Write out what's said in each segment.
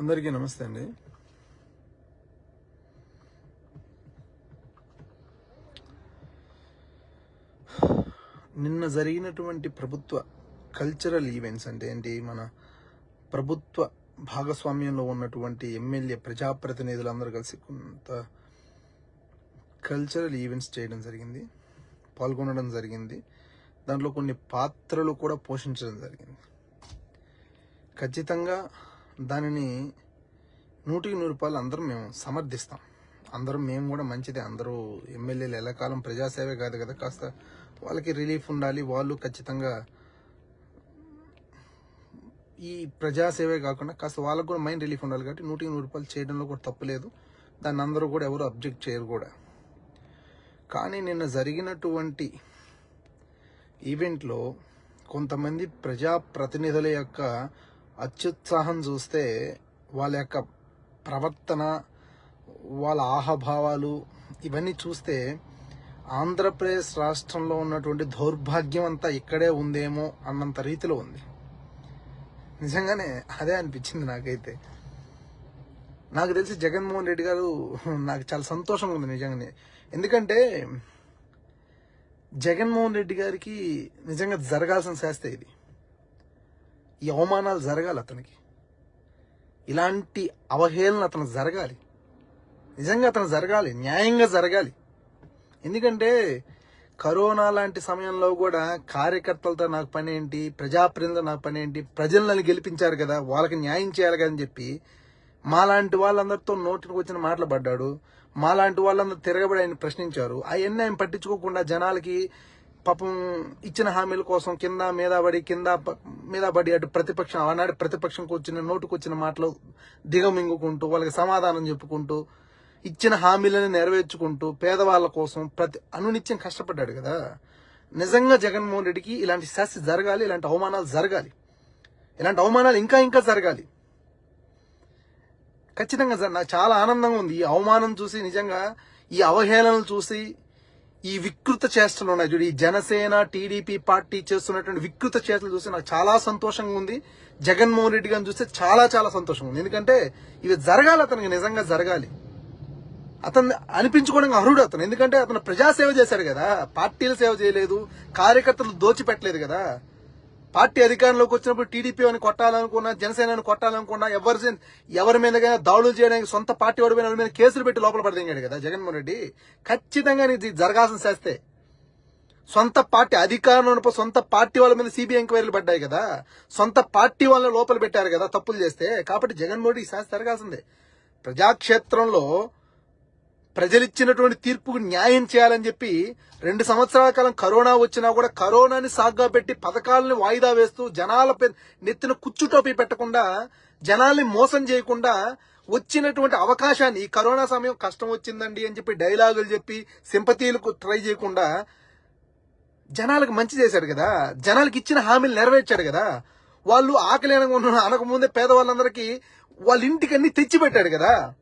అందరికీ నమస్తే అండి. నిన్న జరిగినటువంటి ప్రభుత్వ కల్చరల్ ఈవెంట్స్ అంటే ఏంటి? మన ప్రభుత్వ భాగస్వామ్యంలో ఉన్నటువంటి ఎమ్మెల్యే ప్రజాప్రతినిధులందరూ కలిసి కొంత కల్చరల్ ఈవెంట్స్ చేయడం జరిగింది. పాల్గొనడం జరిగింది. దాంట్లో కొన్ని పాత్రలు కూడా పోషించడం జరిగింది. ఖచ్చితంగా దానిని నూటికి నూరు రూపాయలు అందరం మేము సమర్థిస్తాం. అందరం మేము కూడా మంచిదే. అందరూ ఎమ్మెల్యేలు ఎలా కాలం ప్రజాసేవే కాదు కదా. కాస్త వాళ్ళకి రిలీఫ్ ఉండాలి. వాళ్ళు ఖచ్చితంగా ఈ ప్రజాసేవే కాకుండా కాస్త వాళ్ళకు కూడా మైండ్ రిలీఫ్ ఉండాలి కాబట్టి నూటికి నూరు రూపాయలు చేయడంలో కూడా తప్పులేదు దాన్ని అందరూ కూడా ఎవరు అబ్జెక్ట్ చేయరు కూడా. కానీ నిన్న జరిగినటువంటి ఈవెంట్లో కొంతమంది ప్రజాప్రతినిధుల యొక్క అత్యుత్సాహం చూస్తే వాళ్ళ యొక్క ప్రవర్తన వాళ్ళ ఆహభావాలు ఇవన్నీ చూస్తే ఆంధ్రప్రదేశ్ రాష్ట్రంలో ఉన్నటువంటి దౌర్భాగ్యం అంతా ఇక్కడే ఉందేమో అన్నంత రీతిలో ఉంది. నిజంగానే అదే అనిపించింది నాకైతే. నాకు తెలిసి జగన్మోహన్ రెడ్డి గారు నాకు చాలా సంతోషంగా ఉంది నిజంగానే. ఎందుకంటే జగన్మోహన్ రెడ్డి గారికి నిజంగా జరగాల్సిన శాస్త్ర ఇది. ఈ అవమానాలు జరగాలి అతనికి. ఇలాంటి అవహేళన అతను జరగాలి. నిజంగా అతను జరగాలి. న్యాయంగా జరగాలి. ఎందుకంటే కరోనా లాంటి సమయంలో కూడా కార్యకర్తలతో నాకు పని ఏంటి ప్రజాప్రతినిధులతో నాకు పని ఏంటి ప్రజలను గెలిపించారు కదా వాళ్ళకి న్యాయం చేయాలి కదా అని చెప్పి మాలాంటి వాళ్ళందరితో నోటికి వచ్చిన మాటలు పడ్డాడు. మాలాంటి వాళ్ళందరూ తిరగబడి ఆయన ప్రశ్నించారు. అవన్నీ ఆయన పట్టించుకోకుండా జనాలకి పాపం ఇచ్చిన హామీల కోసం కింద మీద పడి కింద ప- మీద పడి అటు ప్రతిపక్షం ఆనాడు ప్రతిపక్షంకి వచ్చిన నోటుకు వచ్చిన మాటలు దిగమింగుకుంటూ వాళ్ళకి సమాధానం చెప్పుకుంటూ ఇచ్చిన హామీలను నెరవేర్చుకుంటూ పేదవాళ్ళ కోసం ప్రతి అనునిత్యం కష్టపడ్డాడు కదా. నిజంగా జగన్మోహన్ రెడ్డికి ఇలాంటి శాస్తి జరగాలి ఇలాంటి అవమానాలు జరగాలి. ఇలాంటి అవమానాలు ఇంకా ఇంకా జరగాలి. ఖచ్చితంగా సార్ నాకు చాలా ఆనందంగా ఉంది. ఈ అవమానం చూసి నిజంగా ఈ అవహేళనలు చూసి ఈ వికృత చేష్టలు ఉన్నాయి. చూడు ఈ జనసేన టీడీపీ పార్టీ చేస్తున్నటువంటి వికృత చేష్టలు చూస్తే నాకు చాలా సంతోషంగా ఉంది. జగన్మోహన్ రెడ్డి గారిని చూస్తే చాలా చాలా సంతోషంగా ఉంది. ఎందుకంటే ఇవి జరగాలి అతనికి నిజంగా జరగాలి. అతను అనిపించుకోవడానికి అర్హుడు అతను. ఎందుకంటే అతను ప్రజాసేవ చేశాడు కదా. పార్టీలు సేవ చేయలేదు. కార్యకర్తలు దోచిపెట్టలేదు కదా. పార్టీ అధికారంలోకి వచ్చినప్పుడు టీడీపీ అని కొట్టాలనుకున్నా జనసేనని కొట్టాలనుకున్నా ఎవరి ఎవరి మీదకైనా దాడులు చేయడానికి సొంత పార్టీ వాడి మీద వాళ్ళ మీద కేసులు పెట్టి లోపల పడదీగాడు కదా జగన్మోహన్ రెడ్డి. ఖచ్చితంగా ఇది జరగాల్సిన చేస్తే సొంత పార్టీ అధికారంలో ఉన్నప్పుడు సొంత పార్టీ వాళ్ళ మీద సిబిఐ ఎంక్వైరీలు పడ్డాయి కదా. సొంత పార్టీ వాళ్ళని లోపల పెట్టారు కదా తప్పులు చేస్తే. కాబట్టి జగన్మోహన్ రెడ్డి ఈ శాస్త్ర జరగాల్సిందే. ప్రజాక్షేత్రంలో ప్రజలిచ్చినటువంటి తీర్పుకు న్యాయం చేయాలని చెప్పి రెండు సంవత్సరాల కాలం కరోనా వచ్చినా కూడా కరోనాని సాగ్గా పెట్టి పథకాలను వాయిదా వేస్తూ జనాల నెత్తిన కుచ్చుటోపీ పెట్టకుండా జనాల్ని మోసం చేయకుండా వచ్చినటువంటి అవకాశాన్ని ఈ కరోనా సమయం కష్టం వచ్చిందండి అని చెప్పి డైలాగులు చెప్పి సింపతీలకు ట్రై చేయకుండా జనాలకు మంచి చేశాడు కదా. జనాలకు ఇచ్చిన హామీలు నెరవేర్చాడు కదా. వాళ్ళు ఆకలి అనకముందే పేదవాళ్ళందరికీ వాళ్ళ ఇంటికి అన్ని కదా.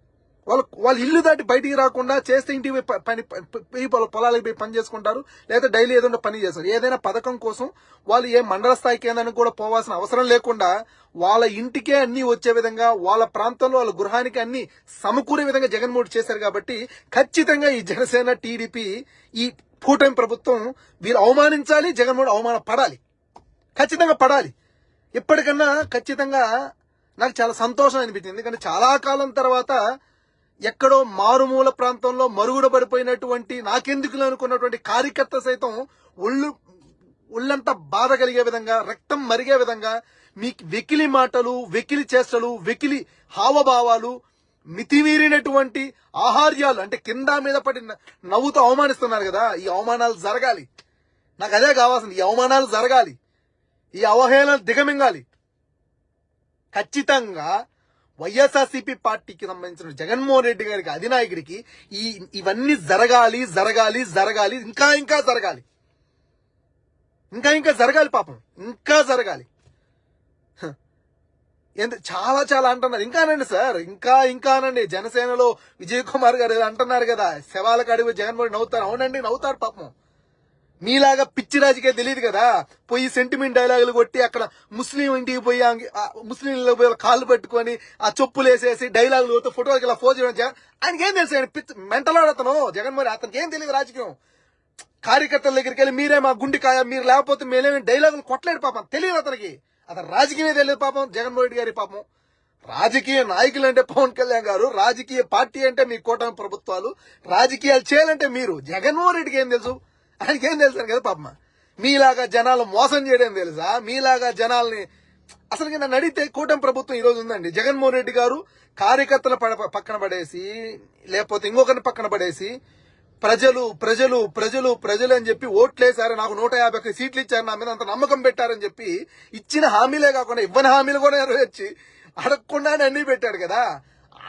వాళ్ళ వాళ్ళ ఇల్లు దాటి బయటికి రాకుండా చేస్తే ఇంటికి పోయి పని ప- పొలాలకు పోయి పని చేసుకుంటారు. లేదా డైలీ ఏదైనా పని చేస్తారు. ఏదైనా పథకం కోసం వాళ్ళు ఏ మండల స్థాయి కేంద్రానికి కూడా పోవాల్సిన అవసరం లేకుండా వాళ్ళ ఇంటికే అన్ని వచ్చే విధంగా వాళ్ళ ప్రాంతంలో వాళ్ళ గృహానికి అన్ని సమకూరే విధంగా జగన్మోహన్ చేశారు కాబట్టి ఖచ్చితంగా ఈ జనసేన టీడీపీ ఈ కూటమి ప్రభుత్వం వీళ్ళు అవమానించాలి జగన్మోహన్ అవమాన పడాలి ఖచ్చితంగా పడాలి. ఇప్పటికన్నా ఖచ్చితంగా నాకు చాలా సంతోషం అనిపించింది. ఎందుకంటే చాలా కాలం తర్వాత ఎక్కడో మారుమూల ప్రాంతంలో మరుగుడ పడిపోయినటువంటి నాకెందుకు అనుకున్నటువంటి కార్యకర్త సైతం ఒళ్ళు ఒళ్ళంతా బాధ కలిగే విధంగా రక్తం మరిగే విధంగా మీ వెకిలి మాటలు వెకిలి చేష్టలు వెకిలి హావభావాలు మితిమీరినటువంటి ఆహార్యాలు అంటే కింద మీద పడి న- నవ్వుతూ అవమానిస్తున్నారు కదా ఈ అవమానాలు జరగాలి. నాకు అదే కావాల్సింది ఈ అవమానాలు జరగాలి. ఈ అవహేళన దిగమింగాలి. ఖచ్చితంగా వైఎస్ఆర్సీపీ పార్టీకి సంబంధించిన జగన్మోహన్ రెడ్డి గారికి అధినాయకుడికి ఈ ఇవన్నీ జరగాలి జరగాలి జరగాలి ఇంకా ఇంకా జరగాలి. ఇంకా ఇంకా జరగాలి పాపం. ఇంకా జరగాలి. హ. ఎంత చాలా చాలా అంటున్నారు. ఇంకా అనండి సార్. ఇంకా ఇంకా అనండి. జనసేనలో విజయ్ కుమార్ గారు అంటున్నారు కదా. శవాలకు అడుగు జగన్మోహన్ నవ్వుతారు. అవునండి నవ్వుతారు పాపం. మీలాగా పిచ్చి రాజకీయ తెలియదు కదా. పోయి సెంటిమెంట్ డైలాగులు కొట్టి అక్కడ ముస్లిం ఇంటికి పోయి ఆంగి- పోయి కాళ్ళు పట్టుకొని ఆ చెప్పులు వేసేసి డైలాగులు కొడుతూ ఫోటోలకి ఇలా ఫోజ్ చేయడం ఆయనకి ఏం తెలుసు ఆయన పిచ్చి మెంటల్ అతను? జగన్మోహన్ అతనికి ఏం తెలియదు రాజకీయం. కార్యకర్తల దగ్గరికి వెళ్ళి మీరే మా గుండెకాయ మీరు లేకపోతే మేలేమి డైలాగులు కొట్టలేడు పాపం. తెలియదు అతనికి. అతను రాజకీయమే తెలియదు పాపం జగన్మోహన్ రెడ్డి గారి పాపం. రాజకీయ నాయకులు అంటే పవన్ కళ్యాణ్ గారు రాజకీయ పార్టీ అంటే మీ కూటమి ప్రభుత్వాలు రాజకీయాలు చేయాలంటే మీరు. జగన్మోహన్ రెడ్డికి ఏం తెలుసు? ఆయనకి ఏం కదా పాపమ్మ మీలాగా జనాలు మోసం చేయడం తెలుసా? మీలాగా జనాల్ని అసలు నన్ను అడిగితే కూటమి ప్రభుత్వం ఈ రోజు ఉందండి. జగన్మోహన్ రెడ్డి గారు కార్యకర్తల పడ- పక్కన పడేసి లేకపోతే ఇంకొకరిని పక్కన పడేసి ప్రజలు ప్రజలు ప్రజలు ప్రజలు అని చెప్పి ఓట్లేశారు నాకు నూట యాభై సీట్లు ఇచ్చారు నా మీద అంత నమ్మకం పెట్టారని చెప్పి ఇచ్చిన హామీలే కాకుండా ఇవ్వని హామీలు కూడా నెరవేర్చి అడగకుండానే అన్ని పెట్టాడు కదా.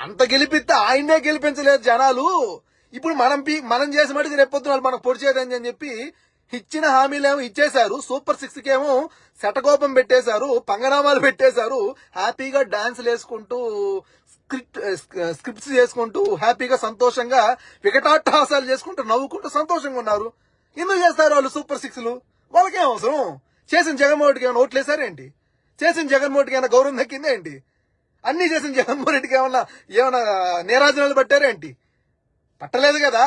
అంత గెలిపిస్తే ఆయన్నే గెలిపించలేదు జనాలు. ఇప్పుడు మనం పి మనం చేసి మటుకు రేపొద్దున వాళ్ళు మనకు పొడి చేయదని అని చెప్పి ఇచ్చిన హామీలేమో ఇచ్చేశారు. సూపర్ సిక్స్ కేమో శటకోపం పెట్టేశారు పంగనామాలు పెట్టేశారు. హ్యాపీగా డాన్సులు వేసుకుంటూ స్క్రిప్ట్ స్క్రిప్ట్స్ చేసుకుంటూ హ్యాపీగా సంతోషంగా వికటాట్టహాసాలు చేసుకుంటూ నవ్వుకుంటూ సంతోషంగా ఉన్నారు. ఎందుకు చేస్తారు వాళ్ళు సూపర్ సిక్స్లు వాళ్ళకేం అవసరం? చేసిన జగన్మోహన్ ఏమైనా ఏమైనా ఓట్లేసారేంటి చేసిన జగన్మోహన్ ఏమైనా గౌరవం దక్కిందేంటి అన్ని చేసిన జగన్మోహన్ రెడ్డికి ఏమన్నా ఏమైనా నేరాజనాలు పట్టారేంటి పట్టలేదు కదా.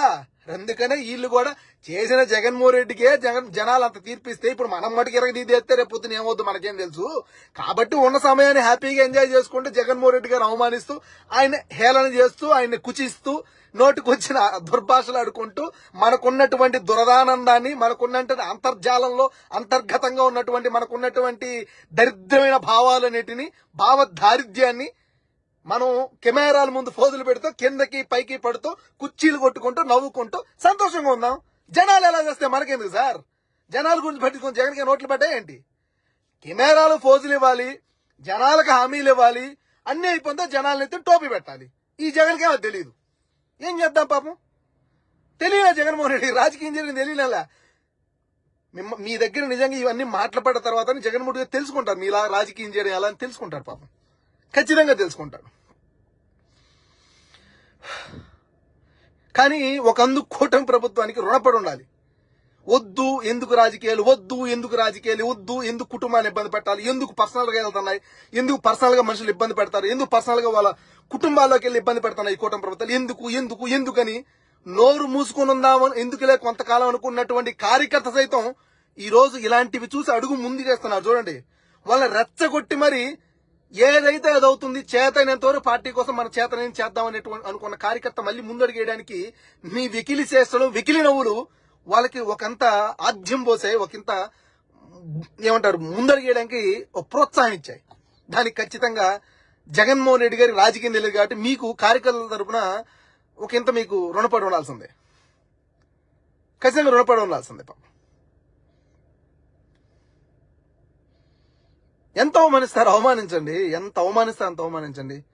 అందుకనే వీళ్ళు కూడా చేసిన జగన్మోహన్ రెడ్డికే జగన్ జనాలు అంత తీర్పిస్తే ఇప్పుడు మనం మటుకు ఇరగ తీస్తే రేపు పొద్దున ఏమవుద్దు మనకేం తెలుసు. కాబట్టి ఉన్న సమయాన్ని హ్యాపీగా ఎంజాయ్ చేసుకుంటూ జగన్మోహన్ రెడ్డి గారు అవమానిస్తూ ఆయన హేళన చేస్తూ ఆయన కుచిస్తూ నోటికొచ్చిన దుర్భాషలు ఆడుకుంటూ మనకున్నటువంటి దురదానందాన్ని మనకున్నటువంటి అంతర్జాలంలో అంతర్గతంగా ఉన్నటువంటి మనకున్నటువంటి దరిద్రమైన భావాలన్నిటిని భావ దారిద్ర్యాన్ని మనం కెమెరాల ముందు ఫోజులు పెడుతూ కిందకి పైకి పడుతూ కుర్చీలు కొట్టుకుంటూ నవ్వుకుంటూ సంతోషంగా ఉందాం. జనాలు ఎలా చేస్తే మనకెందుకు సార్? జనాల గురించి పట్టించుకొని జగన్కి నోట్లు పడ్డాయేంటి కెమెరాలు ఫోజులు ఇవ్వాలి జనాలకు హామీలు ఇవ్వాలి అన్ని అయిపోతే జనాలను ఎత్తి టోపీ పెట్టాలి. ఈ జగన్కి ఏమో తెలియదు ఏం చేద్దాం పాపం? తెలియలే జగన్మోహన్ రెడ్డి? రాజకీయం జరిగింది తెలియనలా. మీ దగ్గర నిజంగా ఇవన్నీ మాట్లాడిన తర్వాత జగన్మోహన్ రెడ్డి తెలుసుకుంటారు. మీలా రాజకీయం చేయడం ఎలా అని తెలుసుకుంటారు పాపం. ఖచ్చితంగా తెలుసుకుంటారు. కానీ ఒక అందు కూటమి ప్రభుత్వానికి రుణపడి ఉండాలి. వద్దు ఎందుకు రాజకీయాలు వద్దు ఎందుకు రాజకీయాలు వద్దు ఎందుకు కుటుంబాన్ని ఇబ్బంది పెట్టాలి ఎందుకు పర్సనల్గా వెళ్తున్నాయి ఎందుకు పర్సనల్గా మనుషులు ఇబ్బంది పెడతారు ఎందుకు పర్సనల్గా వాళ్ళ కుటుంబాల్లోకి వెళ్ళి ఇబ్బంది పెడుతున్నాయి ఈ కూటమి ప్రభుత్వాలు ఎందుకు ఎందుకు ఎందుకని నోరు మూసుకుని ఉందామని ఎందుకులే కొంతకాలం అనుకున్నటువంటి కార్యకర్త సైతం ఈ రోజు ఇలాంటివి చూసి అడుగు ముందు చేస్తున్నారు. చూడండి వాళ్ళ రెచ్చగొట్టి మరి ఏదైతే అది అవుతుంది చేతైనంత వరకు పార్టీ కోసం మన చేతనైన చేద్దాం అనేటువంటి అనుకున్న కార్యకర్త మళ్ళీ ముందడుగేయడానికి మీ వికిలి చేస్తలు వికిలి నవ్వులు వాళ్ళకి ఒకంత ఆద్యం పోసాయి ఒకంత ఏమంటారు ముందడుగేయడానికి ప్రోత్సాహం ఇచ్చాయి. దానికి ఖచ్చితంగా జగన్మోహన్ రెడ్డి గారి రాజకీయం తెలియదు కాబట్టి మీకు కార్యకర్తల తరఫున ఒకంత మీకు రుణపడి ఉండాల్సిందే. ఖచ్చితంగా రుణపడి ఉండాల్సిందే పాపం. ఎంత అవమానిస్తారు అవమానించండి. ఎంత అవమానిస్తారు అంత అవమానించండి.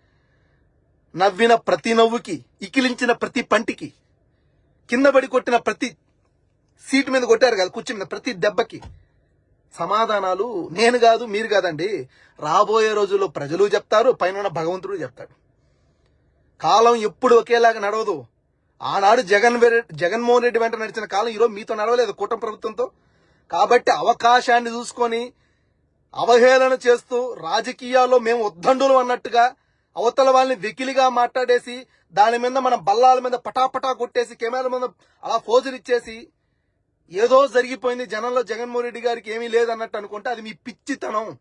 నవ్విన ప్రతి నవ్వుకి ఇకిలించిన ప్రతి పంటికి కింద పడి కొట్టిన ప్రతి సీటు మీద కొట్టారు కదా కూర్చున్న ప్రతి దెబ్బకి సమాధానాలు నేను కాదు మీరు కాదండి. రాబోయే రోజుల్లో ప్రజలు చెప్తారు పైన భగవంతుడు చెప్తాడు. కాలం ఎప్పుడు ఒకేలాగా నడవదు. ఆనాడు జగన్ జగన్మోహన్ రెడ్డి వెంట నడిచిన కాలం ఈరోజు మీతో నడవలేదు కూటమి ప్రభుత్వంతో. కాబట్టి అవకాశాన్ని చూసుకొని అవహేళన చేస్తూ రాజకీయాల్లో మేము ఉద్దండులు అన్నట్టుగా అవతల వాళ్ళని వెకిలిగా మాట్లాడేసి దాని మీద మన బల్లాల మీద పటాపటా కొట్టేసి కెమెరా మీద అలా ఫోజులు ఇచ్చేసి ఏదో జరిగిపోయింది జనంలో జగన్మోహన్ రెడ్డి గారికి ఏమీ లేదన్నట్టు అనుకుంటే అది మీ పిచ్చితనం.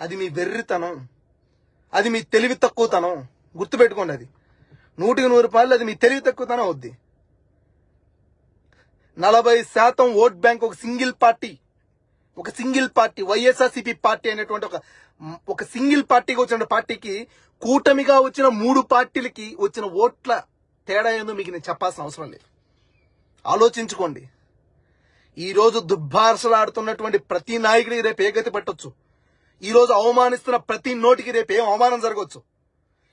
అది మీ వెర్రితనం. అది మీ తెలివి తక్కువతనం. గుర్తుపెట్టుకోండి అది. నూటికి నూరు రూపాయలు అది మీ తెలివి తక్కువతనం అవుద్ది. నలభై శాతం ఓట్ బ్యాంక్ ఒక సింగిల్ పార్టీ. ఒక సింగిల్ పార్టీ వైఎస్ఆర్సీపీ పార్టీ అనేటువంటి ఒక ఒక సింగిల్ పార్టీగా వచ్చిన పార్టీకి కూటమిగా వచ్చిన మూడు పార్టీలకి వచ్చిన ఓట్ల తేడా ఏందో మీకు నేను చెప్పాల్సిన అవసరం లేదు. ఆలోచించుకోండి. ఈరోజు దుర్భాషలాడుతున్నటువంటి ప్రతి నాయకుడికి రేపు ఏ గతి పట్టొచ్చు? ఈరోజు అవమానిస్తున్న ప్రతి నోటికి రేపు ఏం అవమానం జరగవచ్చు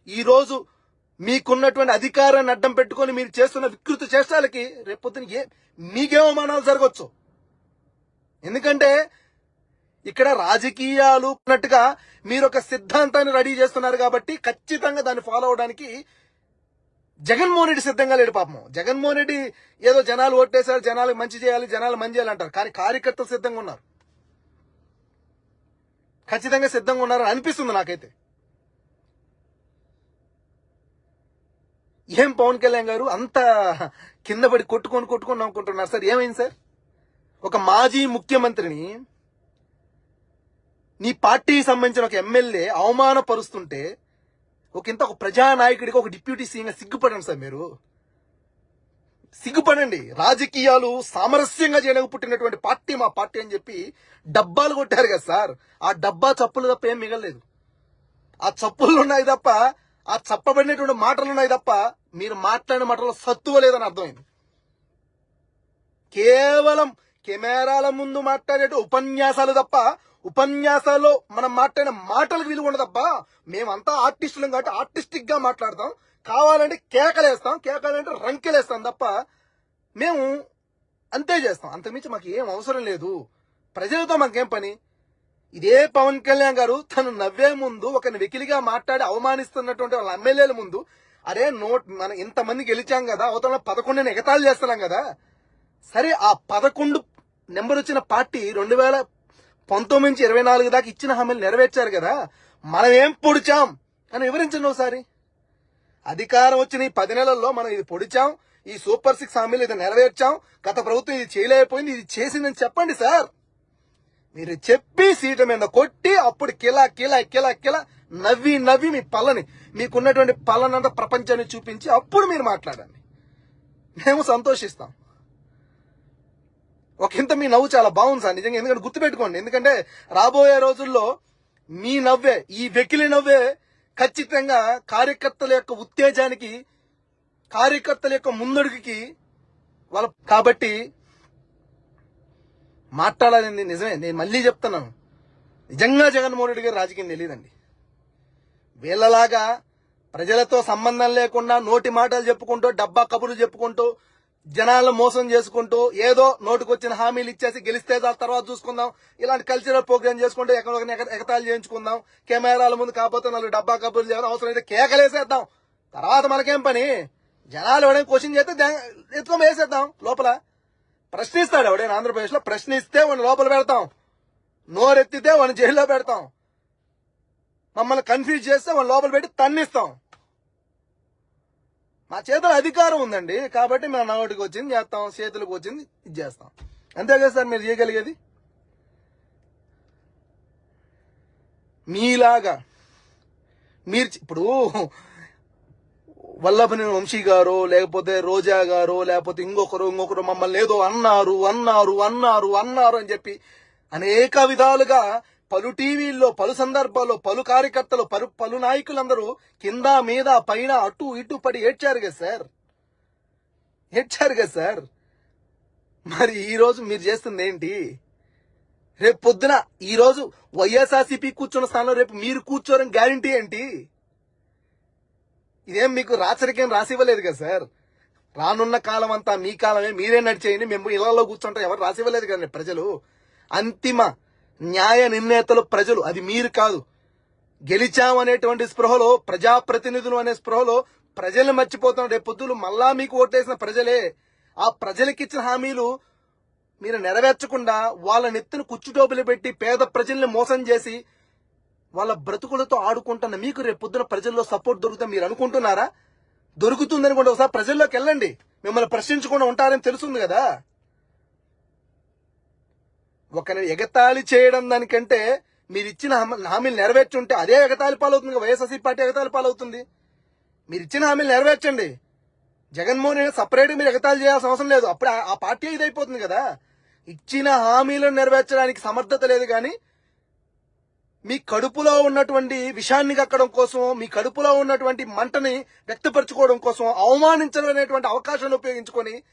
ఈరోజు మీకున్నటువంటి అధికారాన్ని అడ్డం పెట్టుకొని మీరు చేస్తున్న వికృత చేష్టాలకి రేపొద్దున ఏ మీకేం అవమానాలు జరగవచ్చు ఎందుకంటే ఇక్కడ రాజకీయాలు అన్నట్టుగా మీరు ఒక సిద్ధాంతాన్ని రెడీ చేస్తున్నారు కాబట్టి ఖచ్చితంగా దాన్ని ఫాలో అవడానికి జగన్మోహన్ రెడ్డి సిద్ధంగా లేడు పాపం జగన్మోహన్ రెడ్డి ఏదో జనాలు ఓటేశారు జనాలకు మంచి చేయాలి జనాలు మంచి చేయాలి అంటారు. కానీ కార్యకర్తలు సిద్ధంగా ఉన్నారు. ఖచ్చితంగా సిద్ధంగా ఉన్నారని అనిపిస్తుంది నాకైతే. ఏం పవన్ కళ్యాణ్ గారు అంత కింద పడి కొట్టుకొని కొట్టుకొని నవ్వుకుంటున్నారు సార్? ఏమైంది సార్? ఒక మాజీ ముఖ్యమంత్రిని నీ పార్టీకి సంబంధించిన ఒక ఎమ్మెల్యే అవమానపరుస్తుంటే ఒక ఇంత ఒక ప్రజానాయకుడికి ఒక డిప్యూటీ సీఎం సిగ్గుపడండి సార్ మీరు. సిగ్గుపడండి. రాజకీయాలు సామరస్యంగా చేయడానికి పుట్టినటువంటి పార్టీ మా పార్టీ అని చెప్పి డబ్బాలు కొట్టారు కదా సార్. ఆ డబ్బా చప్పులు తప్ప ఏం మిగలలేదు. ఆ చప్పులు ఉన్నాయి తప్ప ఆ చప్పబడినటువంటి మాటలు ఉన్నాయి తప్ప మీరు మాట్లాడిన మాటలో సత్తువ లేదని అర్థమైంది. కేవలం కెమెరాల ముందు మాట్లాడేట ఉపన్యాసాలు తప్ప ఉపన్యాసాల్లో మనం మాట్లాడిన మాటలకు విలువ ఉండదబ్బా. మేమంతా ఆర్టిస్టులం కాబట్టి ఆర్టిస్టిక్గా మాట్లాడతాం. కావాలంటే కేకలేస్తాం. కేకలంటే రంకెలేస్తాం తప్ప మేము అంతే చేస్తాం. అంతకుమించి మాకు ఏం అవసరం లేదు. ప్రజలతో మాకేం పని? ఇదే పవన్ కళ్యాణ్ గారు తను నవ్వే ముందు ఒక వెకిలిగా మాట్లాడి అవమానిస్తున్నటువంటి వాళ్ళ ఎమ్మెల్యేల ముందు అరే నోట్ మనం ఇంతమంది గెలిచాం కదా అవతల పదకొండుని ఎగతాళి చేస్తున్నాం కదా. సరే ఆ పదకొండు నెంబర్ వచ్చిన పార్టీ రెండు వేల పంతొమ్మిది నుంచి ఇరవై నాలుగు దాకా ఇచ్చిన హామీలు నెరవేర్చారు కదా మనం ఏం పొడిచాం? అని వివరించండి ఒకసారి. అధికారం వచ్చిన ఈ పది నెలల్లో మనం ఇది పొడిచాం ఈ సూపర్ సిక్స్ హామీలు ఇది నెరవేర్చాం గత ప్రభుత్వం ఇది చేయలేకపోయింది ఇది చేసిందని చెప్పండి సార్. మీరు చెప్పి సీటు మీద కొట్టి అప్పుడు కిలా కిలా కిలా కిలా నవ్వి నవ్వి మీ పళ్ళని మీకున్నటువంటి పళ్ళనంతా ప్రపంచాన్ని చూపించి అప్పుడు మీరు మాట్లాడండి. మేము సంతోషిస్తాం. ఒకంత మీ నవ్వు చాలా బాగుంది సార్. నిజంగా ఎందుకంటే గుర్తుపెట్టుకోండి. ఎందుకంటే రాబోయే రోజుల్లో మీ నవ్వే ఈ వెకిలి నవ్వే ఖచ్చితంగా కార్యకర్తల యొక్క ఉత్తేజానికి కార్యకర్తల యొక్క ముందడుగుకి వాళ్ళ కాబట్టి మాట్లాడాలని నిజమే. నేను మళ్ళీ చెప్తున్నాను. నిజంగా జగన్మోహన్ రెడ్డి గారు రాజకీయం తెలియదండి. వీళ్ళలాగా ప్రజలతో సంబంధం లేకుండా నోటి మాటలు చెప్పుకుంటూ డబ్బా కబుర్లు చెప్పుకుంటూ జనాలను మోసం చేసుకుంటూ ఏదో నోటుకొచ్చిన హామీలు ఇచ్చేసి గెలిస్తే దాని తర్వాత చూసుకుందాం. ఇలాంటి కల్చరల్ ప్రోగ్రామ్ చేసుకుంటూ ఎక్కడొకరిని ఎగతాలు చేయించుకుందాం. కెమెరాల ముందు కాకపోతే నాలుగు డబ్బా కబుర్లు చేయాలి అవసరం అయితే కేకలేసేద్దాం. తర్వాత మనకేం పని? జనాలు ఎవడైనా క్వశ్చన్ చేస్తే ఎత్తుకొని వేసేద్దాం. లోపల ప్రశ్నిస్తాడు ఎవడైనా ఆంధ్రప్రదేశ్లో ప్రశ్నిస్తే వాడిని లోపల పెడతాం. నోరెత్తితే వాడిని జైల్లో పెడతాం. మమ్మల్ని కన్ఫ్యూజ్ చేస్తే వాడిని లోపల పెట్టి తన్నిస్తాం. మా చేతిలో అధికారం ఉందండి కాబట్టి మేము నోటికి వచ్చింది చేస్తాం చేతులకు వచ్చింది ఇది చేస్తాం. అంతే కదా సార్ మీరు చేయగలిగేది? మీలాగా మీరు ఇప్పుడు వల్లభని వంశీ గారు లేకపోతే రోజా గారు లేకపోతే ఇంకొకరు ఇంకొకరు మమ్మల్ని ఏదో అన్నారు అన్నారు అన్నారు అన్నారు అని చెప్పి అనేక విధాలుగా పలు టీవీల్లో పలు సందర్భాల్లో పలు కార్యకర్తలు పలు పలు నాయకులందరూ కింద మీద పైన అటు ఇటు పడి ఏడ్చారు కదా సార్? ఏడ్చారు కదా సార్? మరి ఈరోజు మీరు చేస్తుంది ఏంటి? రేపు పొద్దున ఈరోజు వైఎస్ఆర్సీపీ కూర్చున్న స్థానంలో రేపు మీరు కూర్చోరని గ్యారంటీ ఏంటి? ఇదేం మీకు రాచరికేం రాసి ఇవ్వలేదు కదా సార్? రానున్న కాలం అంతా మీ కాలమే మీరే నడిచేయండి మేము ఇళ్ళలో కూర్చుంటాం ఎవరు రాసి ఇవ్వలేదు కదండి ప్రజలు. అంతిమ న్యాయ నిర్ణేతలు ప్రజలు అది మీరు కాదు. గెలిచామనేటువంటి స్పృహలో ప్రజాప్రతినిధులు అనే స్పృహలో ప్రజలు మర్చిపోతున్న రేపు పొద్దులు మళ్ళా మీకు ఓటేసిన ప్రజలే. ఆ ప్రజలకిచ్చిన హామీలు మీరు నెరవేర్చకుండా వాళ్ళ నెత్తిన కుచ్చుటోపులు పెట్టి పేద ప్రజల్ని మోసం చేసి వాళ్ళ బ్రతుకులతో ఆడుకుంటున్న మీకు రేపు పొద్దున ప్రజల్లో సపోర్ట్ దొరుకుతా మీరు అనుకుంటున్నారా? దొరుకుతుందని కూడా ఒకసారి ప్రజల్లోకి వెళ్ళండి. మిమ్మల్ని ప్రశ్నించకుండా ఉంటారని తెలుస్తుంది కదా. ఒకరిని ఎగతాళి చేయడం దానికంటే మీరు ఇచ్చిన హామీ- హామీలు నెరవేర్చుంటే అదే ఎగతాళి పాలవుతుంది. కదా, వైఎస్ఆర్సీ పార్టీ ఎగతాళి పాలవుతుంది. మీరు ఇచ్చిన హామీలు నెరవేర్చండి. జగన్మోహన్ రెడ్డి సపరేట్ మీరు ఎగతాళి చేయాల్సిన అవసరం లేదు. అప్పుడు ఆ- ఆ పార్టీ ఇదైపోతుంది కదా. ఇచ్చిన హామీలను నెరవేర్చడానికి సమర్థత లేదు కానీ మీ కడుపులో ఉన్నటువంటి విషాన్ని కక్కడం కోసం మీ కడుపులో ఉన్నటువంటి మంటని వ్యక్తపరచుకోవడం కోసం అవమానించడం అనేటువంటి అవకాశాన్ని ఉపయోగించుకొని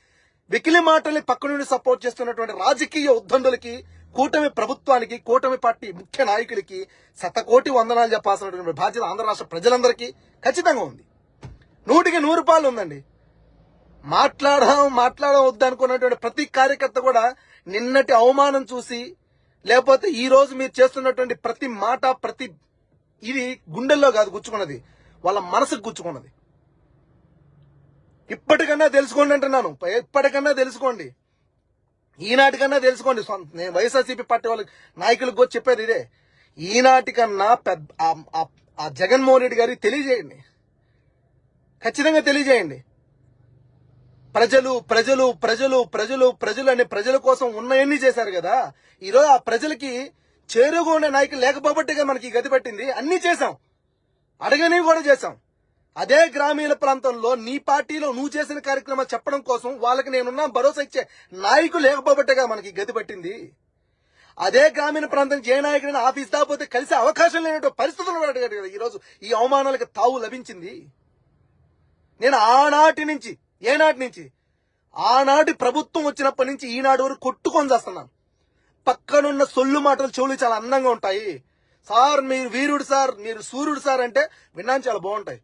వికిలి మాటల్ని పక్క నుండి సపోర్ట్ చేస్తున్నటువంటి రాజకీయ ఉద్దండులకి కూటమి ప్రభుత్వానికి కూటమి పార్టీ ముఖ్య నాయకులకి శతకోటి వందనాలు చెప్పాల్సినటువంటి బాధ్యత ఆంధ్ర రాష్ట్ర ప్రజలందరికీ ఖచ్చితంగా ఉంది. నూటికి నూరు రూపాయలు ఉందండి. మాట్లాడడం మాట్లాడడం వద్దనుకున్నటువంటి ప్రతి కార్యకర్త కూడా నిన్నటి అవమానం చూసి లేకపోతే ఈ రోజు మీరు చేస్తున్నటువంటి ప్రతి మాట ప్రతి ఇది గుండెల్లో కాదు గుచ్చుకున్నది. వాళ్ళ మనసుకు గుచ్చుకున్నది. ఇప్పటికన్నా తెలుసుకోండి అంటున్నాను. ఇప్పటికన్నా తెలుసుకోండి. ఈనాటికన్నా తెలుసుకోండి. నేను వైఎస్ఆర్సీపీ పార్టీ వాళ్ళకి నాయకులకు కూడా చెప్పేది ఇదే. ఈనాటికన్నా పెద్ద ఆ- జగన్మోహన్ రెడ్డి గారికి తెలియజేయండి. ఖచ్చితంగా తెలియజేయండి. ప్రజలు ప్రజలు ప్రజలు ప్రజలు ప్రజలు అనే ప్రజల కోసం ఉన్నాయన్నీ చేశారు కదా. ఈరోజు ఆ ప్రజలకి చేరుగా ఉండే నాయకులు లేకపోబట్టిగా మనకి గతి పట్టింది. అన్ని చేశాం. అడగనివి కూడా చేశాం. అదే గ్రామీణ ప్రాంతంలో నీ పార్టీలో నువ్వు చేసిన కార్యక్రమాలు చెప్పడం కోసం వాళ్ళకి నేనున్నా భరోసా ఇచ్చే నాయకులు లేకపోబట్టేగా మనకి గది గతి పట్టింది. అదే గ్రామీణ ప్రాంతం ఏ నాయకుడైనా ఆఫీస్ దాపోతే కలిసే అవకాశం లేనటువంటి పరిస్థితులు పడ్డాడు కదా ఈరోజు ఈ అవమానాలకు తావు లభించింది. నేను ఆనాటి నుంచి ఏనాటి నుంచి ఆనాటి ప్రభుత్వం వచ్చినప్పటి నుంచి ఈనాడు వరకు కొట్టుకొని చేస్తున్నాను. పక్కనున్న సొల్లు మాటలు చెవులు చాలా అందంగా ఉంటాయి. సార్ మీరు వీరుడు సార్ మీరు సూర్యుడు సార్ అంటే విన్నాను చాలా బాగుంటాయి.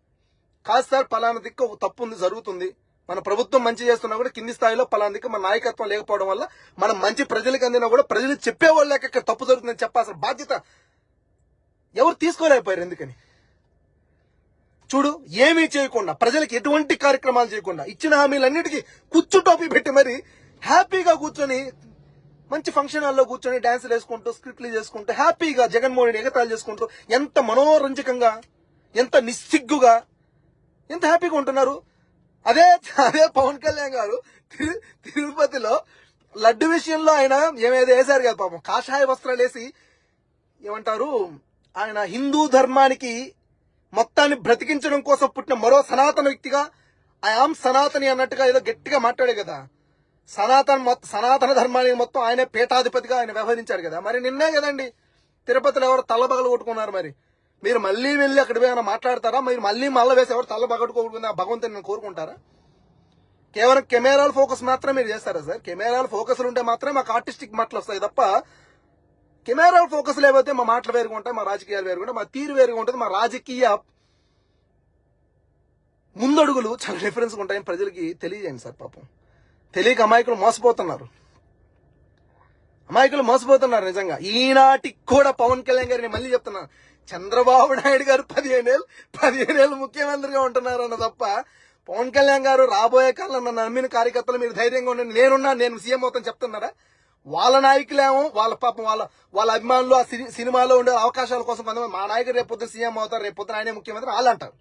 కాదు సార్ పలానా దిక్కు తప్పు ఉంది జరుగుతుంది. మన ప్రభుత్వం మంచి చేస్తున్నా కూడా కింది స్థాయిలో పలానా దిక్కు మన నాయకత్వం లేకపోవడం వల్ల మనం మంచి ప్రజలకు అందినా కూడా ప్రజలు చెప్పేవాళ్ళు లేక ఇక్కడ తప్పు జరుగుతుందని చెప్పాల్సిన బాధ్యత ఎవరు తీసుకోలేకపోయారు ఎందుకని? చూడు ఏమీ చేయకుండా ప్రజలకు ఎటువంటి కార్యక్రమాలు చేయకుండా ఇచ్చిన హామీలన్నిటికీ కుచ్చు టోపీ పెట్టి మరి హ్యాపీగా కూర్చొని మంచి ఫంక్షన్ హాల్లో కూర్చొని డాన్సులు వేసుకుంటూ స్క్రిప్ట్లు చేసుకుంటూ హ్యాపీగా జగన్మోహన్ ఎగతాలు ఎగతాళి చేసుకుంటూ ఎంత మనోరంజకంగా ఎంత నిస్సిగ్గుగా ఇంత హ్యాపీగా ఉంటున్నారు. అదే అదే పవన్ కళ్యాణ్ గారు తిరు- తిరుపతిలో లడ్డు విషయంలో ఆయన ఏమేదో వేశారు కదా పాపం కాషాయ వస్త్రాలు వేసి ఏమంటారు ఆయన హిందూ ధర్మానికి మొత్తాన్ని బ్రతికించడం కోసం పుట్టిన మరో సనాతన వ్యక్తిగా ఐ ఆమ్ సనాతని అన్నట్టుగా ఏదో గట్టిగా మాట్లాడే కదా. సనాతన మొత్తం సనాతన ధర్మానికి మొత్తం ఆయనే పీఠాధిపతిగా ఆయన వ్యవహరించాడు కదా. మరి నిన్నే కదండి తిరుపతిలో ఎవరు తల్లబగలు కొట్టుకున్నారు మరి. మీరు మళ్ళీ వెళ్ళి అక్కడ పోయి మాట్లాడతారా? మీరు మళ్ళీ మళ్ళీ వేసి ఎవరు తల్ల పగట్టుకోకుండా భగవంతుని నేను కోరుకుంటారా? కేవలం కెమెరాలు ఫోకస్ మాత్రం మీరు చేస్తారా సార్? కెమెరాల ఫోకస్లు ఉంటే మాత్రం మాకు ఆర్టిస్టిక్ మాటలు వస్తాయి తప్ప కెమెరాలు ఫోకస్ లేకపోతే మా మాటలు వేరుగా ఉంటాయి మా రాజకీయాలు వేరుగా ఉంటాయి మా తీరు వేరుగా ఉంటుంది మా రాజకీయ ముందడుగులు చాలా డిఫరెన్స్ ఉంటాయని ప్రజలకి తెలియజేయండి సార్ పాపం. తెలియక అమాయకులు మోసపోతున్నారు. అమాయకులు మోసపోతున్నారు నిజంగా. ఈనాటికి కూడా పవన్ కళ్యాణ్ గారిని మళ్ళీ చెప్తున్నాను చంద్రబాబు నాయుడు గారు పదిహేనేళ్ళు పదిహేనేళ్ళు ముఖ్యమంత్రిగా ఉంటున్నారు అన్న తప్ప పవన్ కళ్యాణ్ గారు రాబోయే కాలంలో నన్ను నమ్మిన కార్యకర్తలు మీరు ధైర్యంగా ఉండండి. నేనున్నా నేను సీఎం అవుతాను చెప్తున్నారా? వాళ్ళ నాయకులేమో వాళ్ళ పాపం వాళ్ళ వాళ్ళ అభిమానులు ఆ సినిమాలో ఉండే అవకాశాల కోసం కొంతమంది మా నాయకుడు రేపు పొద్దున సీఎం అవుతారు రేపు పొద్దున ఆయనే ముఖ్యమంత్రి వాళ్ళు అంటారు.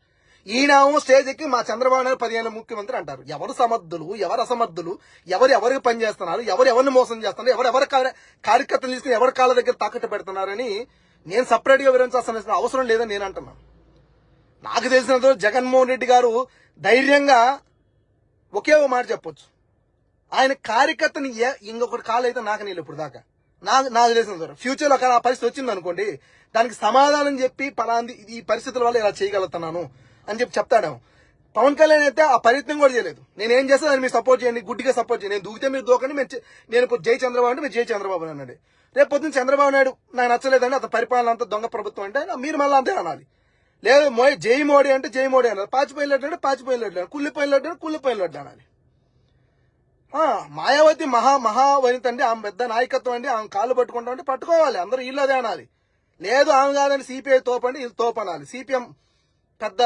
ఈయనేమో స్టేజ్ ఎక్కి మా చంద్రబాబు నాయుడు పదిహేను ముఖ్యమంత్రి అంటారు. ఎవరు సమర్థులు ఎవరు అసమర్థులు ఎవరు ఎవరికి పనిచేస్తున్నారు ఎవరు ఎవరిని మోసం చేస్తున్నారు ఎవరు ఎవరి కార్య- కార్యకర్తలు తీసుకుని ఎవరి కాళ్ళ దగ్గర తాకట్టు పెడుతున్నారని నేను సపరేట్గా వివరించాల్సిన అవసరం లేదని నేను అంటున్నాను నాకు తెలిసినంత జగన్మోహన్ రెడ్డి గారు ధైర్యంగా ఒకే ఒక మాట చెప్పొచ్చు. ఆయన కార్యకర్తని ఏ- ఇంకొకటి కాల్ అయితే నాకు నీళ్ళు ఇప్పుడు దాకా. నాకు నాకు తెలిసినంత వరకు ఫ్యూచర్లో ఆ పరిస్థితి వచ్చింది అనుకోండి దానికి సమాధానం చెప్పి పలాంది ఈ పరిస్థితుల వల్ల ఇలా చేయగలుగుతున్నాను అని చెప్పి చెప్తాడేమో. పవన్ కళ్యాణ్ అయితే ఆ ప్రయత్నం కూడా చేయలేదు. నేను ఏం చేస్తా దాన్ని మీరు సపోర్ట్ చేయండి గుడ్డిగా సపోర్ట్ చేయండి. నేను దూకితే మీరు దూకండి నేను ఇప్పుడు జై చంద్రబాబు అంటే మీరు జై చంద్రబాబు అనండి అన్నాడు. రేపు పొద్దున్న చంద్రబాబు నాయుడు నాకు నచ్చలేదండి అతని పరిపాలన అంతా దొంగ ప్రభుత్వం అంటే మీరు మళ్ళీ అంతే అనాలి. లేదు మోయ్ జై మోడీ అంటే జై మోడీ అన్నారు పాచిపోయిన లడ్డు అంటే పాచిపోయిన లడ్డు అనాలి. కుళ్ళిపోయిన లడ్డు అంటే కుళ్ళిపోయిన లడ్డు అనాలి. మాయావతి మహా మహావనిత అండి ఆమె పెద్ద నాయకత్వం అండి. ఆమె కాళ్ళు పట్టుకుంటాం అంటే పట్టుకోవాలి. అందరూ వీళ్ళు అదే అనాలి. లేదు ఆమె కాదని సిపిఐ తోపండి వీళ్ళు తోపనాలి అనాలి. సిపిఎం పెద్ద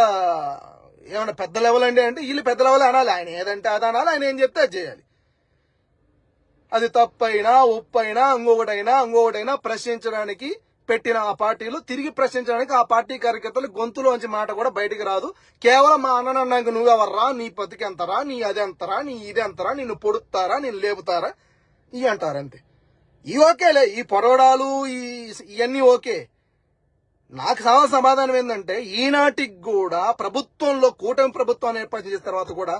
ఏమన్నా పెద్ద లెవెల్ అండి అంటే వీళ్ళు పెద్ద లెవెల్ అనాలి. ఆయన ఏదంటే అది అనాలి. ఆయన ఏం చెప్తే అది చేయాలి. అది తప్పైనా ఉప్పైనా ఇంకొకటైనా ఇంకొకటైనా ప్రశ్నించడానికి పెట్టిన ఆ పార్టీలు తిరిగి ప్రశ్నించడానికి ఆ పార్టీ కార్యకర్తలు గొంతులోంచి మాట కూడా బయటికి రాదు. కేవలం మా అన్న నువ్వెవర్రా నీ బతికి ఎంతరా నీ అదెంతరా నీ ఇదెంతరా నిన్ను పొడుస్తారా నిన్ను లేపుతారా? ఇవి అంటారంతే అంతే. ఓకేలే ఈ పొడవడాలు ఈ ఇవన్నీ ఓకే. నాకు చాలా సమాధానం ఏంటంటే ఈనాటికి కూడా ప్రభుత్వంలో కూటమి ప్రభుత్వాన్ని ఏర్పాటు చేసిన తర్వాత కూడా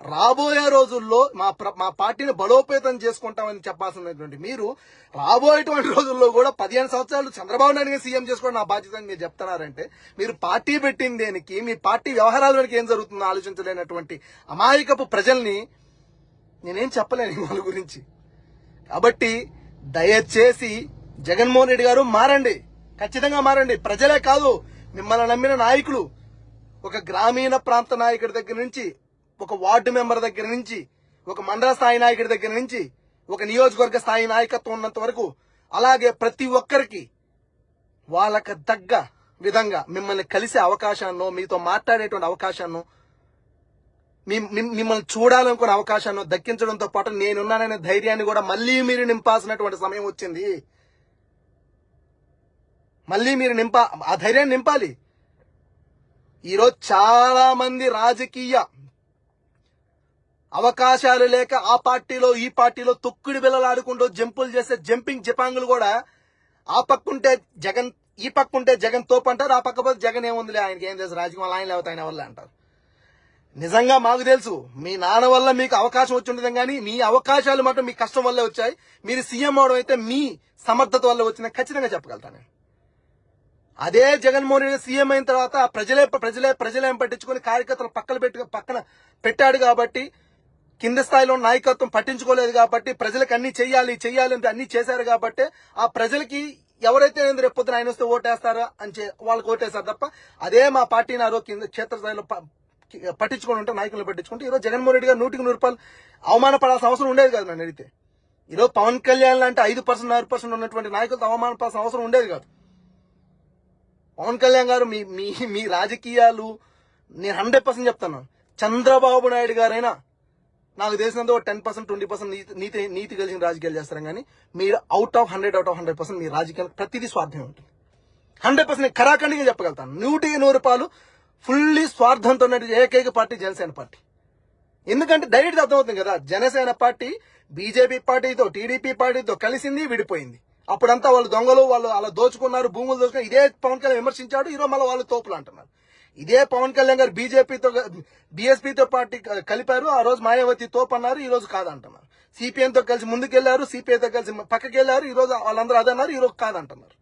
రాబోయే రోజుల్లో మా ప్ర- మా పార్టీని బలోపేతం చేసుకుంటామని చెప్పాల్సినటువంటి మీరు రాబోయేటువంటి రోజుల్లో కూడా పదిహేను సంవత్సరాలు చంద్రబాబు నాయుడు సీఎం చేసుకోవడం నా బాధ్యత అని మీరు చెప్తున్నారంటే మీరు పార్టీ పెట్టిన దేనికి మీ పార్టీ వ్యవహారాలకు ఏం జరుగుతుందో ఆలోచించలేనటువంటి అమాయకపు ప్రజల్ని నేనేం చెప్పలేను వాళ్ళ గురించి. కాబట్టి దయచేసి జగన్మోహన్ రెడ్డి గారు మారండి. ఖచ్చితంగా మారండి. ప్రజలే కాదు మిమ్మల్ని నమ్మిన నాయకులు ఒక గ్రామీణ ప్రాంత నాయకుడి దగ్గర నుంచి ఒక వార్డు మెంబర్ దగ్గర నుంచి ఒక మండల స్థాయి నాయకుడి దగ్గర నుంచి ఒక నియోజకవర్గ స్థాయి నాయకత్వం ఉన్నంత వరకు అలాగే ప్రతి ఒక్కరికి వాళ్ళకు తగ్గ విధంగా మిమ్మల్ని కలిసే అవకాశాన్నో మీతో మాట్లాడేటువంటి అవకాశాన్నో మిమ్మల్ని చూడాలనుకునే అవకాశాన్ని దక్కించడంతో పాటు నేనున్నాననే ధైర్యాన్ని కూడా మళ్ళీ మీరు నింపాల్సినటువంటి సమయం వచ్చింది. మళ్ళీ మీరు నింపా ఆ ధైర్యాన్ని నింపాలి. ఈరోజు చాలా మంది రాజకీయ అవకాశాలు లేక ఆ పార్టీలో ఈ పార్టీలో తొక్కుడు బిల్లలాడుకుంటూ జంపులు చేసే జంపింగ్ జపాంగులు కూడా ఆ పక్కుంటే జగన్ ఈ పక్కుంటే జగన్ తోపు అంటారు ఆ పక్క పోతే జగన్ ఏముందిలే ఆయనకి ఏం తెలుసు రాజకీయం ఆయన లేకపోతే ఆయన వల్ల అంటారు. నిజంగా మాకు తెలుసు మీ నాన్న వల్ల మీకు అవకాశం వచ్చి ఉండదు కానీ మీ అవకాశాలు మాత్రం మీ కష్టం వల్లే వచ్చాయి. మీరు సీఎం అవడం అయితే మీ సమర్థత వల్ల వచ్చిన ఖచ్చితంగా చెప్పగలుగుతాను నేను. అదే జగన్మోహన్ రెడ్డి సీఎం అయిన తర్వాత ప్రజలే ప్రజలే ప్రజలేం పట్టించుకుని కార్యకర్తలు పక్కన పెట్టు పక్కన పెట్టాడు కాబట్టి కింద స్థాయిలో నాయకత్వం పట్టించుకోలేదు కాబట్టి ప్రజలకు అన్ని చెయ్యాలి చెయ్యాలి అంటే అన్ని చేశారు కాబట్టి ఆ ప్రజలకి ఎవరైతే రేపు పొద్దున ఆయన వస్తే ఓటేస్తారా అని వాళ్ళకి ఓటేస్తారు తప్ప అదే మా పార్టీ నారో కింద క్షేత్రస్థాయిలో ప- పట్టించుకొని ఉంటే నాయకులను పట్టించుకుంటే ఈరోజు జగన్మోహన్ రెడ్డి గారు నూటికి నూరు రూపాయలు అవమానపడాల్సిన అవసరం ఉండేది కాదు నన్ను అడిగితే. ఈరోజు పవన్ కళ్యాణ్ లాంటి ఐదు పర్సెంట్ ఆరు పర్సెంట్ ఉన్నటువంటి నాయకులతో అవమానపడాల్సిన అవసరం ఉండేది కాదు. పవన్ కళ్యాణ్ గారు మీ మీ మీ రాజకీయాలు నేను హండ్రెడ్ పర్సెంట్ చెప్తాను. చంద్రబాబు నాయుడు గారైనా నాకు తెలిసినంత టెన్ పర్సెంట్ ట్వంటీ పర్సెంట్ నీతి నీతి నీతి కలిసిన రాజకీయాలు చేస్తారు కానీ మీరు out of hundred out of hundred percent మీ రాజకీయాలకు ప్రతిదీ స్వార్థం ఉంటుంది. హండ్రెడ్ పర్సెంట్ కరాఖండిగా చెప్పగలుగుతాను. నూటికి నూరు రూపాయలు ఫుల్లీ స్వార్థంతో ఏకైక పార్టీ జనసేన పార్టీ. ఎందుకంటే డైరెక్ట్ అర్థమవుతుంది కదా జనసేన పార్టీ బీజేపీ పార్టీతో టీడీపీ పార్టీతో కలిసింది విడిపోయింది. అప్పుడంతా వాళ్ళు దొంగలు వాళ్ళు అలా దోచుకున్నారు భూములు దోచుకున్నారు ఇదే పవన్ కళ్యాణ్ విమర్శించాడు ఈరోజు మళ్ళీ వాళ్ళు తోపులు అంటున్నారు. ఇదే పవన్ కళ్యాణ్ గారు బీజేపీతో బీఎస్పీతో పార్టీ కలిపారు ఆ రోజు మాయావతి తోపు అన్నారు ఈ రోజు కాదంటున్నారు. సిపిఎంతో కలిసి ముందుకెళ్ళారు సిపిఐతో కలిసి పక్కకి వెళ్ళారు ఈ రోజు వాళ్ళందరూ అదన్నారు ఈ రోజు కాదంటున్నారు.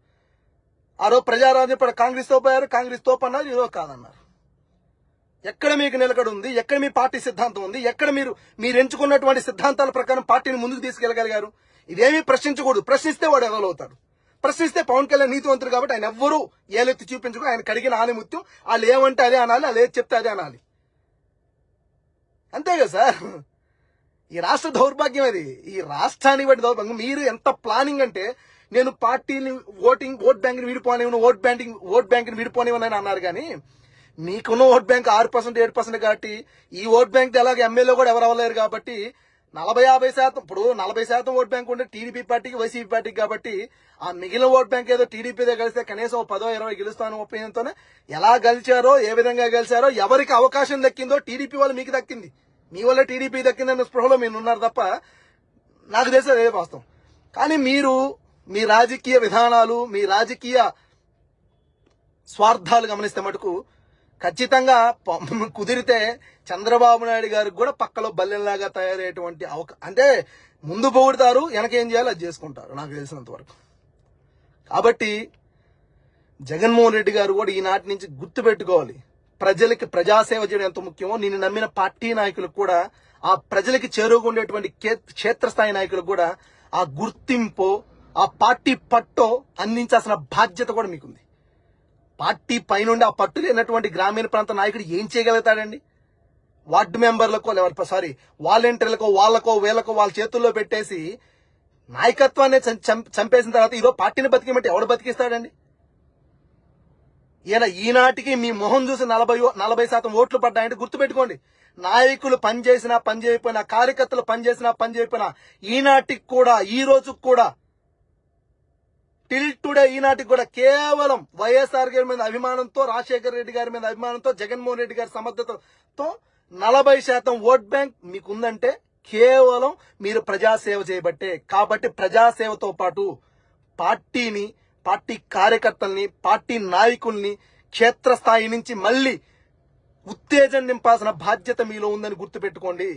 ఆ రోజు ప్రజారాజ్యం కాంగ్రెస్తో పోయారు కాంగ్రెస్ తోపు అన్నారు ఈ రోజు కాదన్నారు. ఎక్కడ మీకు నిలకడ ఉంది ఎక్కడ మీ పార్టీ సిద్ధాంతం ఉంది ఎక్కడ మీరు మీరు ఎంచుకున్నటువంటి సిద్ధాంతాల ప్రకారం పార్టీని ముందుకు తీసుకెళ్ళగలిగారు ఇదేమీ ప్రశ్నించకూడదు ప్రశ్నిస్తే వాడు ఎదలవుతాడు ప్రశ్నిస్తే పవన్ కళ్యాణ్ నీతివంతుడు కాబట్టి ఆయన ఎవ్వరూ ఏలెత్తి చూపించుకో ఆయన కడిగిన ఆనిముత్యం వాళ్ళు ఏమంటే అదే అనాలి వాళ్ళు ఏది చెప్తే అదే అనాలి. అంతే కదా సార్? ఈ రాష్ట్ర దౌర్భాగ్యం అది. ఈ రాష్ట్రానికి బట్టి దౌర్భాగ్యం. మీరు ఎంత ప్లానింగ్ అంటే నేను పార్టీని ఓటింగ్ ఓట్ బ్యాంక్ని విడిపోనివ్వను ఓట్ బ్యాంకింగ్ ఓట్ బ్యాంక్ని విడిపోనివ్వను అని అన్నారు కానీ మీకున్న ఓట్ బ్యాంక్ ఆరు పర్సెంట్ ఏడు పర్సెంట్ కాబట్టి ఈ ఓట్ బ్యాంక్ ఎలాగ ఎమ్మెల్యే కూడా ఎవరు అవ్వలేరు కాబట్టి నలభై యాభై శాతం ఇప్పుడు నలభై శాతం ఓట్ బ్యాంక్ ఉంటే టీడీపీ పార్టీకి వైసీపీ పార్టీకి కాబట్టి ఆ మిగిలిన ఓట్ బ్యాంక్ ఏదో టీడీపీదే కలిస్తే కనీసం పదో ఇరవై గెలుస్తాను ఒపీనియన్తోనే ఎలా గెలిచారో ఏ విధంగా గెలిచారో ఎవరికి అవకాశం దక్కిందో టీడీపీ వాళ్ళు మీకు దక్కింది. మీ వల్ల టీడీపీ దక్కిందన్న స్పృహలో మీరు ఉన్నారు తప్ప నాకు తెలిసి అదే వాస్తవం. కానీ మీరు మీ రాజకీయ విధానాలు మీ రాజకీయ స్వార్థాలు గమనిస్తే మటుకు ఖచ్చితంగా కుదిరితే చంద్రబాబు నాయుడు గారికి కూడా పక్కలో బల్లెల్లాగా తయారయ్యేటువంటి అవకా అంటే ముందు పొగుడతారు వెనకేం చేయాలో అది చేసుకుంటారు నాకు తెలిసినంత వరకు కాబట్టి జగన్మోహన్ రెడ్డి గారు కూడా ఈనాటి నుంచి గుర్తు పెట్టుకోవాలి. ప్రజలకి ప్రజాసేవ చేయడం ఎంత ముఖ్యమో నేను నమ్మిన పార్టీ నాయకులకు కూడా ఆ ప్రజలకి చేరుకుండేటువంటి క్షేత్రస్థాయి నాయకులకు కూడా ఆ గుర్తింపు ఆ పార్టీ పట్టో అందించాల్సిన బాధ్యత కూడా మీకుంది. పార్టీ పైనుండి ఆ పట్టు లేనటువంటి గ్రామీణ ప్రాంత నాయకుడు ఏం చేయగలుగుతాడండి? వార్డు మెంబర్లకో లేకపోతే సారీ వాలంటీర్లకో వాళ్ళకో వీళ్ళకో వాళ్ళ చేతుల్లో పెట్టేసి నాయకత్వాన్ని చం- చం- చంపేసిన తర్వాత ఈరోజు పార్టీని బతికిమంటే ఎవడు బతికిస్తాడండి? ఈయన ఈనాటికి మీ మొహం చూసి నలభై ఓ- నలభై శాతం ఓట్లు పడ్డాయంటే గుర్తుపెట్టుకోండి. నాయకులు పనిచేసినా పని చేయకపోయినా కార్యకర్తలు పనిచేసినా పని చేయకపోయినా ఈనాటికి కూడా ఈ రోజుకు కూడా టిల్ టుడే ఈనాటికి కూడా కేవలం వైఎస్ఆర్ గారి మీద అభిమానంతో రాజశేఖర రెడ్డి గారి మీద అభిమానంతో జగన్మోహన్ రెడ్డి గారి సమర్థతతో నలభై శాతం ఓట్ బ్యాంక్ మీకుందంటే కేవలం మీరు ప్రజాసేవ చేయబట్టే. కాబట్టి ప్రజాసేవతో పాటు పార్టీని పార్టీ కార్యకర్తల్ని పార్టీ నాయకుల్ని క్షేత్రస్థాయి నుంచి మళ్ళీ ఉత్తేజం నింపాల్సిన బాధ్యత మీలో ఉందని గుర్తుపెట్టుకోండి.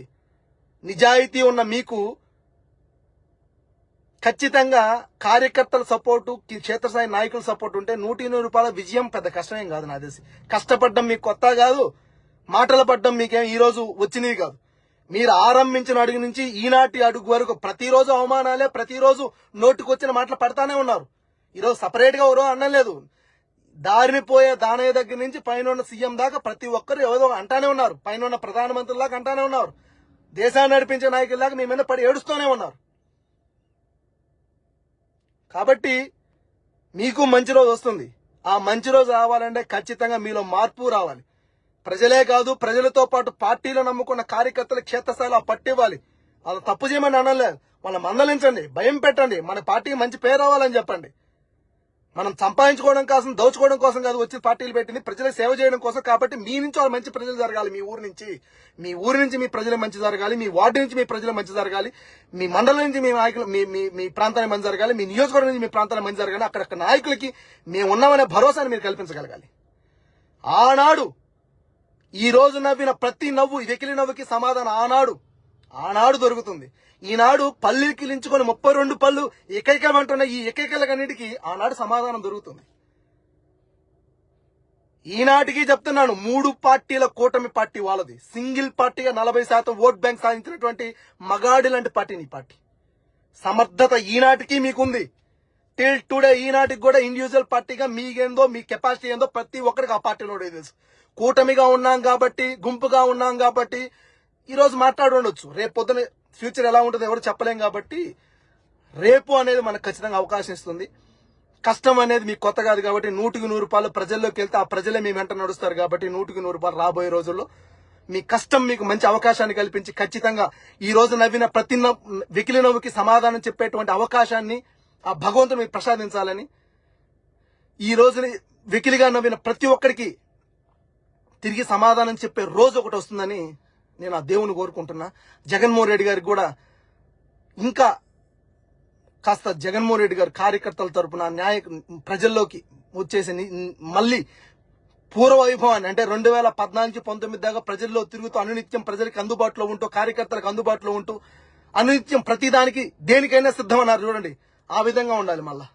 నిజాయితీ ఉన్న మీకు ఖచ్చితంగా కార్యకర్తల సపోర్టు క్షేత్రస్థాయి నాయకుల సపోర్ట్ ఉంటే నూటి నూరు రూపాయల విజయం పెద్ద కష్టమేం కాదు నా తెలిసి కష్టపడడం మీకు కొత్త కాదు మాటలు పడ్డం మీకేం ఈరోజు వచ్చినవి కాదు. మీరు ఆరంభించిన అడుగు నుంచి ఈనాటి అడుగు వరకు ప్రతిరోజు అవమానాలే ప్రతిరోజు నోటికొచ్చిన మాటలు పడతానే ఉన్నారు. ఈరోజు సపరేట్గా ఎవరో అనడం లేదు. దారిని పోయే దానయ్య దగ్గర నుంచి పైన ఉన్న సీఎం దాకా ప్రతి ఒక్కరు ఏదో అంటానే ఉన్నారు. పైన ఉన్న ప్రధానమంత్రులాగా అంటానే ఉన్నారు. దేశాన్ని నడిపించే నాయకుల దాకా మీ మీద పడి ఏడుస్తూనే ఉన్నారు. కాబట్టి మీకు మంచి రోజు వస్తుంది. ఆ మంచి రోజు రావాలంటే ఖచ్చితంగా మీలో మార్పు రావాలి. ప్రజలే కాదు ప్రజలతో పాటు పార్టీలో నమ్ముకున్న కార్యకర్తలు క్షేత్రస్థాయిలో పట్టివ్వాలి వాళ్ళు తప్పు చేయమని అనలేదు వాళ్ళ మందలించండి భయం పెట్టండి. మన పార్టీకి మంచి పేరు రావాలని చెప్పండి. మనం సంపాదించుకోవడం కోసం దోచుకోవడం కోసం కాదు వచ్చి పార్టీలు పెట్టింది ప్రజలకు సేవ చేయడం కోసం కాబట్టి మీ నుంచి వాళ్ళు మంచి ప్రజలు జరగాలి మీ ఊరు నుంచి. మీ ఊరి నుంచి మీ ప్రజలు మంచి జరగాలి మీ వార్డు నుంచి మీ ప్రజలు మంచి జరగాలి మీ మండలం నుంచి మీ నాయకులు మీ మీ మీ ప్రాంతానికి మంచి జరగాలి మీ నియోజకవర్గం నుంచి మీ ప్రాంతానికి మంచి జరగాలి. అక్కడక్కడ నాయకులకి మేము ఉన్నామనే భరోసాని మీరు కల్పించగలగాలి. ఆనాడు ఈ రోజు నవ్విన ప్రతి నవ్వు వెకిలి నవ్వుకి సమాధానం ఆనాడు. ఆనాడు దొరుకుతుంది. ఈనాడు పల్లికి కిలించుకొని ముప్పై రెండు పళ్ళు ఏకైకమంటున్న ఈ ఏకైకలకన్నిటికీ ఆనాడు సమాధానం దొరుకుతుంది. ఈనాటికి చెప్తున్నాను మూడు పార్టీల కూటమి పార్టీ వాళ్ళది. సింగిల్ పార్టీగా నలభై శాతం ఓట్ బ్యాంక్ సాధించినటువంటి మగాడి లాంటి పార్టీ నీ పార్టీ. సమర్థత ఈనాటికి మీకుంది. టిల్ టుడే ఈనాటికి కూడా ఇండివిజువల్ పార్టీగా మీకేందో మీ కెపాసిటీ ఏందో ప్రతి ఒక్కరికి ఆ పార్టీలో తెలుసు. కూటమిగా ఉన్నాం కాబట్టి గుంపుగా ఉన్నాం కాబట్టి ఈరోజు రోజు మాట్లాడి ఉండొచ్చు. రేపు పొద్దున ఫ్యూచర్ ఎలా ఉంటుందో ఎవరు చెప్పలేం కాబట్టి రేపు అనేది మనకు ఖచ్చితంగా అవకాశం ఇస్తుంది. కష్టం అనేది మీకు కొత్త కాదు కాబట్టి నూటికి నూరు రూపాయలు ప్రజల్లోకి వెళ్తే ఆ ప్రజలే మీ వెంట నడుస్తారు కాబట్టి నూటికి నూరు రూపాయలు రాబోయే రోజుల్లో మీ కష్టం మీకు మంచి అవకాశాన్ని కల్పించి ఖచ్చితంగా ఈ రోజు నవ్విన ప్రతి నవ్వు- నవ్వుకి సమాధానం చెప్పేటువంటి అవకాశాన్ని ఆ భగవంతుడు మీకు ప్రసాదించాలని ఈ రోజుని వికిలిగా నవ్విన ప్రతి ఒక్కరికి తిరిగి సమాధానం చెప్పే రోజు ఒకటి వస్తుందని నేను ఆ దేవుని కోరుకుంటున్నా. జగన్మోహన్ రెడ్డి గారికి కూడా ఇంకా కాస్త జగన్మోహన్ రెడ్డి గారు కార్యకర్తల తరపున న్యాయ ప్రజల్లోకి వచ్చేసి మళ్ళీ పూర్వ వైభవాన్ని అంటే రెండు వేల పద్నాలుగు పంతొమ్మిది దాకా ప్రజల్లో తిరుగుతూ అనునిత్యం ప్రజలకు అందుబాటులో ఉంటూ కార్యకర్తలకు అందుబాటులో ఉంటూ అనునిత్యం ప్రతిదానికి దేనికైనా సిద్ధమన్నారు. చూడండి ఆ విధంగా ఉండాలి మళ్ళా.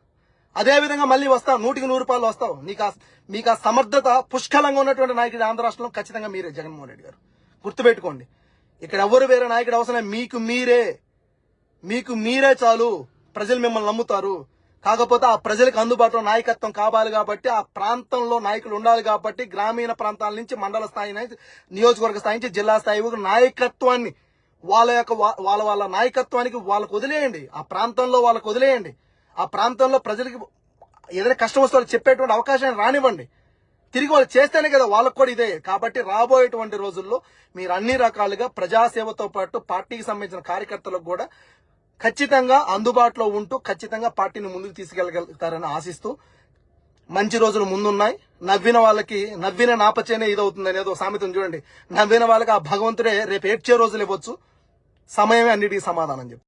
అదే విధంగా మళ్ళీ వస్తావు నూటికి నూరు రూపాయలు వస్తావు. నీకు ఆ- మీకు ఆ సమర్థత పుష్కలంగా ఉన్నటువంటి నాయకుడు ఆంధ్ర రాష్ట్రంలో ఖచ్చితంగా మీరే జగన్మోహన్ రెడ్డి గారు. గుర్తుపెట్టుకోండి. ఇక్కడ ఎవరు వేరే నాయకుడు అవసరం మీకు మీరే. మీకు మీరే చాలు. ప్రజలు మిమ్మల్ని నమ్ముతారు. కాకపోతే ఆ ప్రజలకు అందుబాటులో నాయకత్వం కావాలి కాబట్టి ఆ ప్రాంతంలో నాయకులు ఉండాలి కాబట్టి గ్రామీణ ప్రాంతాల నుంచి మండల స్థాయి నుంచి నియోజకవర్గ స్థాయి నుంచి జిల్లా స్థాయి వరకు నాయకత్వాన్ని వాళ్ళ యొక్క వా- వాళ్ళ వాళ్ళ నాయకత్వానికి వాళ్ళకు వదిలేయండి. ఆ ప్రాంతంలో వాళ్ళకు వదిలేయండి. ఆ ప్రాంతంలో ప్రజలకి ఏదైనా కష్టం వస్తే వాళ్ళు చెప్పేటువంటి అవకాశాన్ని రానివ్వండి. తిరిగి వాళ్ళు చేస్తేనే కదా వాళ్ళకు కూడా ఇదే. కాబట్టి రాబోయేటువంటి రోజుల్లో మీరు అన్ని రకాలుగా ప్రజాసేవతో పాటు పార్టీకి సంబంధించిన కార్యకర్తలకు కూడా ఖచ్చితంగా అందుబాటులో ఉంటూ ఖచ్చితంగా పార్టీని ముందుకు తీసుకెళ్ళగలుగుతారని ఆశిస్తూ మంచి రోజులు ముందున్నాయి. నవ్విన వాళ్ళకి నవ్విన నాపచేనే ఇదవుతుంది అనేది ఒక సామెతం చూడండి. నవ్విన వాళ్ళకి ఆ భగవంతుడే రేపు ఏడ్చే రోజులు ఇవ్వచ్చు. సమయమే అన్నిటికీ సమాధానం చెప్పు